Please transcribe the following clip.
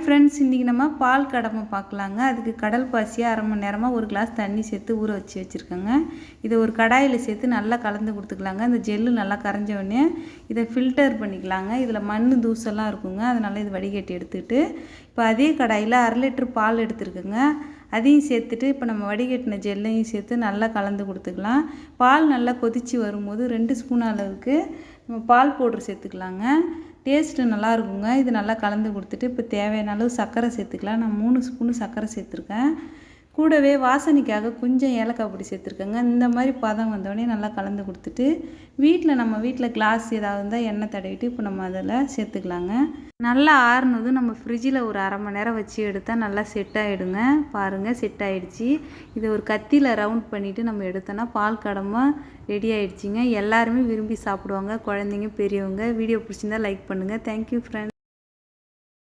Friends இன்றைக்கி நம்ம பால் கடமை பார்க்கலாங்க. அதுக்கு கடல் பாசியாக அரை மணி நேரமாக ஒரு கிளாஸ் தண்ணி சேர்த்து ஊற வச்சு வச்சுருக்கேங்க. இதை ஒரு கடாயில் சேர்த்து நல்லா கலந்து கொடுத்துக்கலாங்க. இந்த ஜெல்லு நல்லா கரைஞ்ச உடனே இதை ஃபில்டர் பண்ணிக்கலாங்க. இதில் மண் தூசெல்லாம் இருக்குங்க. அதனால் இது வடிகட்டி எடுத்துகிட்டு இப்போ அதே கடாயில் அரை லிட்டர் பால் எடுத்துருக்குங்க. அதையும் சேர்த்துட்டு இப்போ நம்ம வடிகட்டின ஜெல்லையும் சேர்த்து நல்லா கலந்து கொடுத்துக்கலாம். பால் நல்லா கொதித்து வரும்போது ரெண்டு ஸ்பூன் அளவுக்கு நம்ம பால் பவுட்ரு சேர்த்துக்கலாங்க. டேஸ்ட்டு நல்லா இருக்குங்க இது நல்லா கலந்து கொடுத்துட்டு இப்போ தேவையான அளவு சர்க்கரை சேர்த்துக்கலாம். நான் மூணு ஸ்பூனு சர்க்கரை சேர்த்துருக்கேன். கூடவே வாசனைக்காக கொஞ்சம் ஏலக்காய் பொடி சேர்த்துருக்கேங்க. இந்த மாதிரி பதம் வந்தோடனே நல்லா கலந்து கொடுத்துட்டு வீட்டில் நம்ம வீட்டில் கிளாஸ் ஏதாவது இருந்தால் எண்ணெய் தடவிட்டு இப்போ நம்ம அதில் சேர்த்துக்கலாங்க. நல்லா ஆறுனதும் நம்ம ஃப்ரிட்ஜில் ஒரு அரை மணி நேரம் வச்சு எடுத்தால் நல்லா செட் ஆகிடுங்க பாருங்கள் செட் ஆகிடுச்சி இதை ஒரு கத்தியில் ரவுண்ட் பண்ணிவிட்டு நம்ம எடுத்தோன்னா பால் கடமை ரெடி ஆகிடுச்சிங்க எல்லாருமே விரும்பி சாப்பிடுவாங்க. குழந்தைங்க பெரியவங்க. வீடியோ பிடிச்சிருந்தா லைக் பண்ணுங்கள் தேங்க்யூ ஃப்ரெண்ட்ஸ்